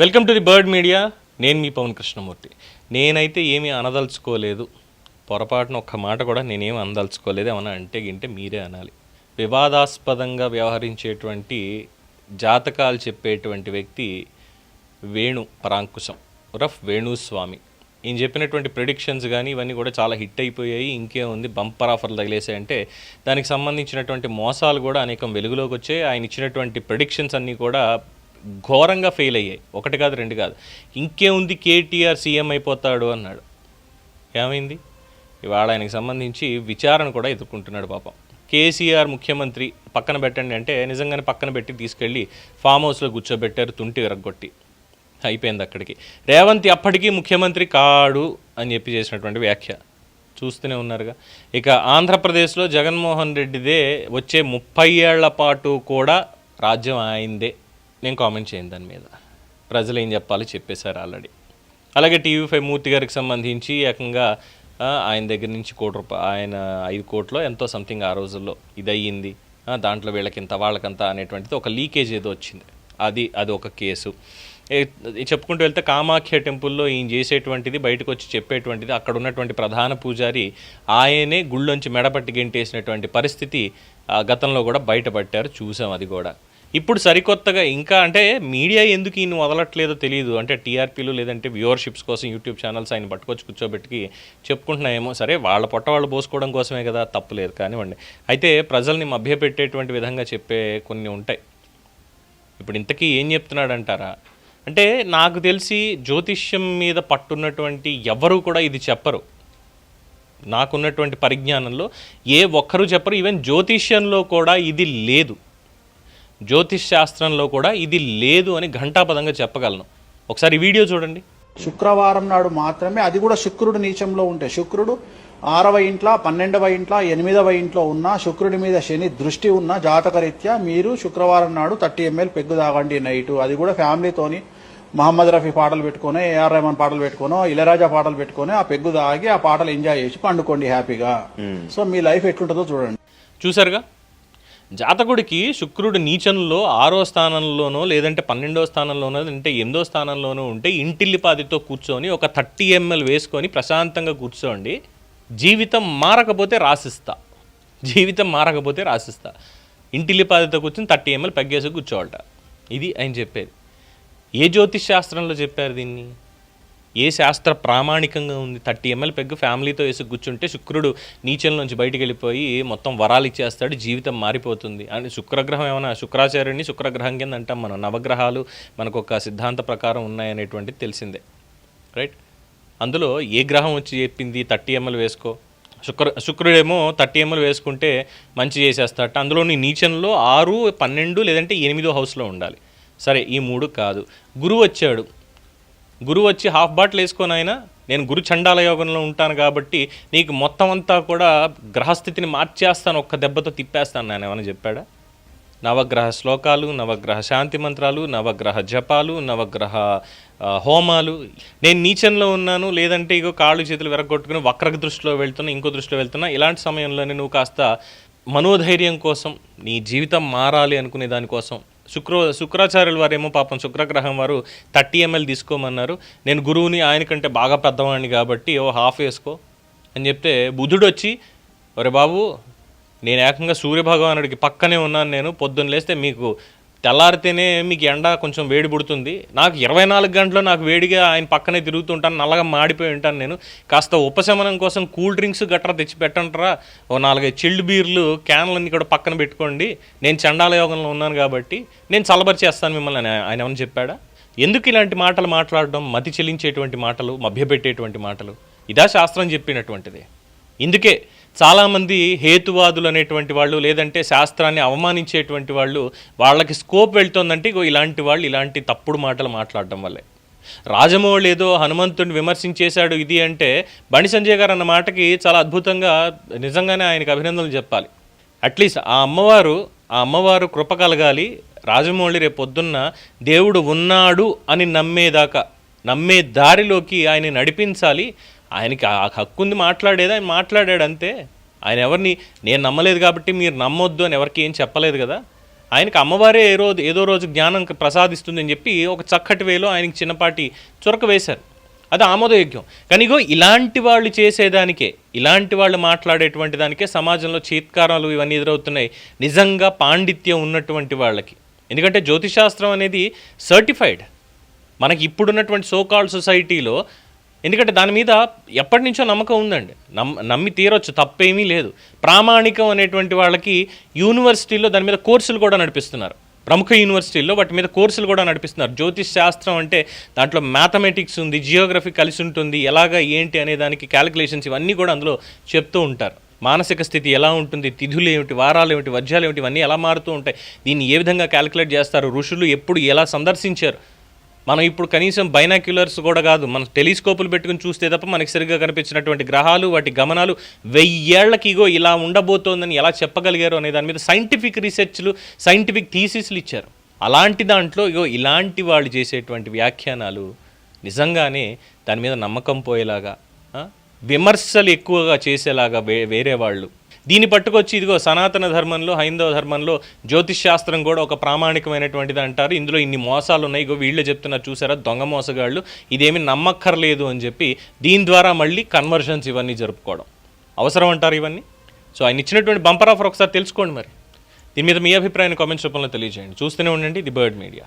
Welcome to the bird media. నేను మీ పవన్ కృష్ణమూర్తి. నేనైతే ఏమీ అనదలుచుకోలేదు. పొరపాటున ఒక్క మాట కూడా నేనేమి అనదలుచుకోలేదు. ఏమన్నా అంటే గింటే మీరే అనాలి. వివాదాస్పదంగా వ్యవహరించేటువంటి జాతకాలు చెప్పేటువంటి వ్యక్తి వేణు పరాంకుశం రఫ్ వేణుస్వామి. ఈయన చెప్పినటువంటి ప్రిడిక్షన్స్ కానీ ఇవన్నీ కూడా చాలా హిట్ అయిపోయాయి. ఇంకేముంది బంపర్ ఆఫర్లు తగిలేసాయంటే దానికి సంబంధించినటువంటి మోసాలు కూడా అనేకం వెలుగులోకి వచ్చాయి. ఆయన ఇచ్చినటువంటి ప్రిడిక్షన్స్ అన్నీ కూడా ఘోరంగా ఫెయిల్ అయ్యాయి. ఒకటి కాదు రెండు కాదు. ఇంకేముంది కేటీఆర్ సీఎం అయిపోతాడు అన్నాడు. ఏమైంది? ఇవాళ ఆయనకి సంబంధించి విచారణ కూడా ఎదుర్కొంటున్నాడు పాపం. కేసీఆర్ ముఖ్యమంత్రి పక్కన పెట్టండి అంటే నిజంగానే పక్కన పెట్టి తీసుకెళ్ళి ఫామ్ హౌస్లో కూర్చోబెట్టారు తుంటి విరగొట్టి అయిపోయింది అక్కడికి. రేవంత్ అప్పటికీ ముఖ్యమంత్రి కాడు అని చెప్పి చేసినటువంటి వ్యాఖ్య. చూస్తూనే ఉన్నారుగా. ఇక ఆంధ్రప్రదేశ్లో జగన్మోహన్ రెడ్డిదే వచ్చే ముప్పై ఏళ్ళ పాటు కూడా రాజ్యం ఆయిందే నేను కామెంట్ చేయను దాని మీద. ప్రజలు ఏం చెప్పాలో చెప్పేశారు ఆల్రెడీ. అలాగే టీవీ ఫైవ్ మూర్తి గారికి సంబంధించి ఏకంగా ఆయన దగ్గర నుంచి కోటి రూపాయ ఆయన ఐదు కోట్లో ఎంతో సంథింగ్ ఆ రోజుల్లో ఇది అయ్యింది దాంట్లో దాంట్లో వీళ్ళకింత వాళ్ళకంత అనేటువంటిది ఒక లీకేజ్ ఏదో వచ్చింది. అది అది ఒక కేసు. చెప్పుకుంటూ వెళ్తే కామాఖ్య టెంపుల్లో ఈయన చేసేటువంటిది బయటకు వచ్చి చెప్పేటువంటిది అక్కడ ఉన్నటువంటి ప్రధాన పూజారి ఆయనే గుళ్ళొంచి మెడపట్టి గెంటేసినటువంటి పరిస్థితి ఆ, గతంలో కూడా బయటపట్టారు. చూసాం అది కూడా. ఇప్పుడు సరికొత్తగా ఇంకా అంటే మీడియా ఎందుకు ఈయన వదలట్లేదో తెలియదు అంటే టీఆర్పీలు లేదంటే వ్యూవర్షిప్స్ కోసం యూట్యూబ్ ఛానల్స్ ఆయన పట్టుకొచ్చి కూర్చోబెట్టి చెప్పుకుంటున్నాయేమో. సరే వాళ్ళ పొట్ట వాళ్ళు పోసుకోవడం కోసమే కదా తప్పులేదు కానివ్వండి. అయితే ప్రజల్ని మభ్యపెట్టేటువంటి విధంగా చెప్పే కొన్ని ఉంటాయి. ఇప్పుడు ఇంతకీ ఏం చెప్తున్నాడంటారా? అంటే నాకు తెలిసి జ్యోతిష్యం మీద పట్టున్నటువంటి ఎవరు కూడా ఇది చెప్పరు. నాకున్నటువంటి పరిజ్ఞానంలో ఏ ఒక్కరు చెప్పరు. ఈవెన్ జ్యోతిష్యంలో కూడా ఇది లేదు. జ్యోతిష్ శాస్త్రంలో కూడా ఇది లేదు అని ఘంటాపదంగా చెప్పగలను. ఒకసారి ఈ వీడియో చూడండి. శుక్రవారం నాడు మాత్రమే అది కూడా శుక్రుడు నీచంలో ఉంటే శుక్రుడు ఆరవ ఇంట్లో పన్నెండవ ఇంట్లో ఎనిమిదవ ఇంట్లో ఉన్న శుక్రుడి మీద శని దృష్టి ఉన్న జాతకరీత్యా మీరు శుక్రవారం నాడు థర్టీ ఎంఎల్ పెగ్గు తాగండి నైట్. అది కూడా ఫ్యామిలీతోని మహమ్మద్ రఫీ పాటలు పెట్టుకొని ఏఆర్ రెహమాన్ పాటలు పెట్టుకొని ఇళరాజా పాటలు పెట్టుకొని ఆ పెగ్గు తాగి ఆ పాటలు ఎంజాయ్ చేసి పండుకోండి హ్యాపీగా. సో మీ లైఫ్ ఎట్లుంటుందో చూడండి. చూసారుగా జాతకుడికి శుక్రుడు నీచంలో ఆరో స్థానంలోనో లేదంటే పన్నెండో స్థానంలోనో లేదంటే ఎనిమిదో స్థానంలోనో ఉంటే ఇంటిల్లిపాదితో కూర్చొని ఒక థర్టీ ఎంఎల్ వేసుకొని ప్రశాంతంగా కూర్చోండి. జీవితం మారకపోతే రాసిస్తా. జీవితం మారకపోతే రాసిస్తా. ఇంటిల్లిపాదితో కూర్చొని థర్టీ ఎంఎల్ పెగ్గేసి కూర్చోవాలట. ఇది ఆయన చెప్పేది. ఏ జ్యోతిష్ శాస్త్రంలో చెప్పారు దీన్ని? ఏ శాస్త్ర ప్రామాణికంగా ఉంది? థర్టీ ఎంఎల్ పెగ్ ఫ్యామిలీతో వేసి కూర్చుంటే శుక్రుడు నీచల నుంచి బయటికి వెళ్ళిపోయి మొత్తం వరాలు ఇచ్చేస్తాడు జీవితం మారిపోతుంది. అని శుక్రగ్రహం ఏమైనా శుక్రాచార్యుని శుక్రగ్రహం కింద అంటాం మనం. నవగ్రహాలు మనకు ఒక సిద్ధాంత ప్రకారం ఉన్నాయనేటువంటిది తెలిసిందే. రైట్? అందులో ఏ గ్రహం వచ్చి చెప్పింది? థర్టీ ఎంఎల్ వేసుకో. శుక్ర శుక్రుడేమో థర్టీ ఎంఎల్ వేసుకుంటే మంచి చేసేస్తాడట. అందులో నీ నీచంలో ఆరు పన్నెండు లేదంటే ఎనిమిదో హౌస్లో ఉండాలి. సరే ఈ మూడు కాదు. గురువు వచ్చాడు. గురువు వచ్చి హాఫ్ బాటిల్ వేసుకొని అయినా నేను గురు చండాల యోగంలో ఉంటాను కాబట్టి నీకు మొత్తం అంతా కూడా గ్రహస్థితిని మార్చేస్తాను ఒక్క దెబ్బతో తిప్పేస్తాను నేను ఏమైనా చెప్పాడా? నవగ్రహ శ్లోకాలు నవగ్రహ శాంతి మంత్రాలు నవగ్రహ జపాలు నవగ్రహ హోమాలు. నేను నీచంలో ఉన్నాను లేదంటే ఇగో కాళ్ళు చేతులు విరగొట్టుకుని వక్ర దృష్టిలో వెళ్తున్నా ఇంకో దృష్టిలో వెళ్తున్నా ఇలాంటి సమయంలోనే నువ్వు కాస్త మనోధైర్యం కోసం నీ జీవితం మారాలి అనుకునే దానికోసం శుక్ర శుక్రాచార్యుల వారేమో పాపం శుక్రగ్రహం వారు థర్టీ ఎంఎల్ తీసుకోమన్నారు. నేను గురువుని ఆయన కంటే బాగా పెద్దవాడిని కాబట్టి ఓ హాఫ్ వేసుకో అని చెప్తే బుధుడు వచ్చి ఒరే బాబు నేను ఏకంగా సూర్యభగవానుడికి పక్కనే ఉన్నాను నేను పొద్దున్న లేస్తే మీకు తెల్లారితేనే మీకు ఎండ కొంచెం వేడి పుడుతుంది. నాకు ఇరవై నాలుగు గంటలు నాకు వేడిగా ఆయన పక్కనే తిరుగుతుంటాను నల్లగా మాడిపోయి ఉంటాను నేను. కాస్త ఉపశమనం కోసం కూల్ డ్రింక్స్ గట్రా తెచ్చి పెట్టంటారా ఓ నాలుగైదు చిల్డ్ బీర్లు క్యాన్లన్నీ కూడా పక్కన పెట్టుకోండి. నేను చండాల యోగంలో ఉన్నాను కాబట్టి నేను చల్లబరిచేస్తాను మిమ్మల్ని ఆయన ఏమని చెప్పాడా? ఎందుకు ఇలాంటి మాటలు మాట్లాడడం? మతి చెల్లించేటువంటి మాటలు మభ్యపెట్టేటువంటి మాటలు. ఇదా శాస్త్రం చెప్పినటువంటిది. ఇందుకే చాలామంది హేతువాదులు అనేటువంటి వాళ్ళు లేదంటే శాస్త్రాన్ని అవమానించేటువంటి వాళ్ళు వాళ్ళకి స్కోప్ వెళ్తోందంటే ఇలాంటి వాళ్ళు ఇలాంటి తప్పుడు మాటలు మాట్లాడడం వల్లే. రాజమౌళి ఏదో హనుమంతుడిని విమర్శించేశాడు ఇది అంటే బండి సంజయ్ గారు అన్న మాటకి చాలా అద్భుతంగా నిజంగానే ఆయనకు అభినందనలు చెప్పాలి. అట్లీస్ట్ ఆ అమ్మవారు ఆ అమ్మవారు కృప కలగాలి. రాజమౌళి రేపు పొద్దున్న దేవుడు ఉన్నాడు అని నమ్మేదాకా నమ్మే దారిలోకి ఆయన నడిపించాలి. ఆయనకి ఆ హక్కు ఉంది మాట్లాడేది ఆయన మాట్లాడాడు అంతే. ఆయన ఎవరిని నేను నమ్మలేదు కాబట్టి మీరు నమ్మొద్దు అని ఎవరికి ఏం చెప్పలేదు కదా. ఆయనకి అమ్మవారే ఏ రోజు ఏదో రోజు జ్ఞానం ప్రసాదిస్తుందని చెప్పి ఒక చక్కటి వేలో ఆయనకి చిన్నపాటి చురక వేశారు. అది ఆమోదయోగ్యం. కానీ ఇగో ఇలాంటి వాళ్ళు చేసేదానికే ఇలాంటి వాళ్ళు మాట్లాడేటువంటి దానికే సమాజంలో చీత్కారాలు ఇవన్నీ ఎదురవుతున్నాయి. నిజంగా పాండిత్యం ఉన్నటువంటి వాళ్ళకి. ఎందుకంటే జ్యోతిశాస్త్రం అనేది సర్టిఫైడ్ మనకి ఇప్పుడున్నటువంటి సోకాల్డ్ సొసైటీలో ఎందుకంటే దాని మీద ఎప్పటి నుంచో నమ్మకం ఉందండి. నమ్ నమ్మి తీరొచ్చు తప్పేమీ లేదు. ప్రామాణికం అనేటువంటి వాళ్ళకి యూనివర్సిటీలో దాని మీద కోర్సులు కూడా నడిపిస్తున్నారు. ప్రముఖ యూనివర్సిటీల్లో వాటి మీద కోర్సులు కూడా నడిపిస్తున్నారు. జ్యోతిష్ శాస్త్రం అంటే దాంట్లో మ్యాథమెటిక్స్ ఉంది జియోగ్రఫీ కలిసి ఉంటుంది ఎలాగా ఏంటి అనే దానికి క్యాలిక్యులేషన్స్ ఇవన్నీ కూడా అందులో చెప్తూ ఉంటారు. మానసిక స్థితి ఎలా ఉంటుంది తిథులు ఏమిటి వారాలు ఏమిటి వజ్రాలు ఏమిటి ఇవన్నీ ఎలా మారుతూ ఉంటాయి దీన్ని ఏ విధంగా క్యాలిక్యులేట్ చేస్తారు ఋషులు ఎప్పుడు ఎలా సందర్శించారు మనం ఇప్పుడు కనీసం బైనాక్యులర్స్ కూడా కాదు మనం టెలిస్కోపులు పెట్టుకుని చూస్తే తప్ప మనకి సరిగ్గా కనిపించినటువంటి గ్రహాలు వాటి గమనాలు వెయ్యేళ్ళకి ఇగో ఇలా ఉండబోతోందని ఎలా చెప్పగలిగారు అనే దాని మీద సైంటిఫిక్ రీసెర్చ్లు సైంటిఫిక్ థీసిస్లు ఇచ్చారు. అలాంటి దాంట్లో ఇగో ఇలాంటి వాళ్ళు చేసేటువంటి వ్యాఖ్యానాలు నిజంగానే దాని మీద నమ్మకం పోయేలాగా విమర్శలు ఎక్కువగా చేసేలాగా వే వేరే వాళ్ళు దీన్ని పట్టుకొచ్చి ఇదిగో సనాతన ధర్మంలో హైందవ ధర్మంలో జ్యోతిష్ శాస్త్రం కూడా ఒక ప్రామాణికమైనటువంటిది అంటారు. ఇందులో ఇన్ని మోసాలు ఉన్నాయి. ఇగో వీళ్ళే చెప్తున్నారు చూసారా? దొంగ మోసగాళ్ళు. ఇదేమి నమ్మక్కర్లేదు అని చెప్పి దీని ద్వారా మళ్ళీ కన్వర్షన్స్ ఇవన్నీ జరుపుకోవడం. అవసరం అంటారు ఇవన్నీ? సో ఆయన ఇచ్చినటువంటి బంపర్ ఆఫర్ ఒకసారి తెలుసుకోండి మరి. దీని మీద మీ అభిప్రాయాన్ని కామెంట్స్ రూపంలో తెలియజేయండి. చూస్తూనే ఉండండి. The bird media.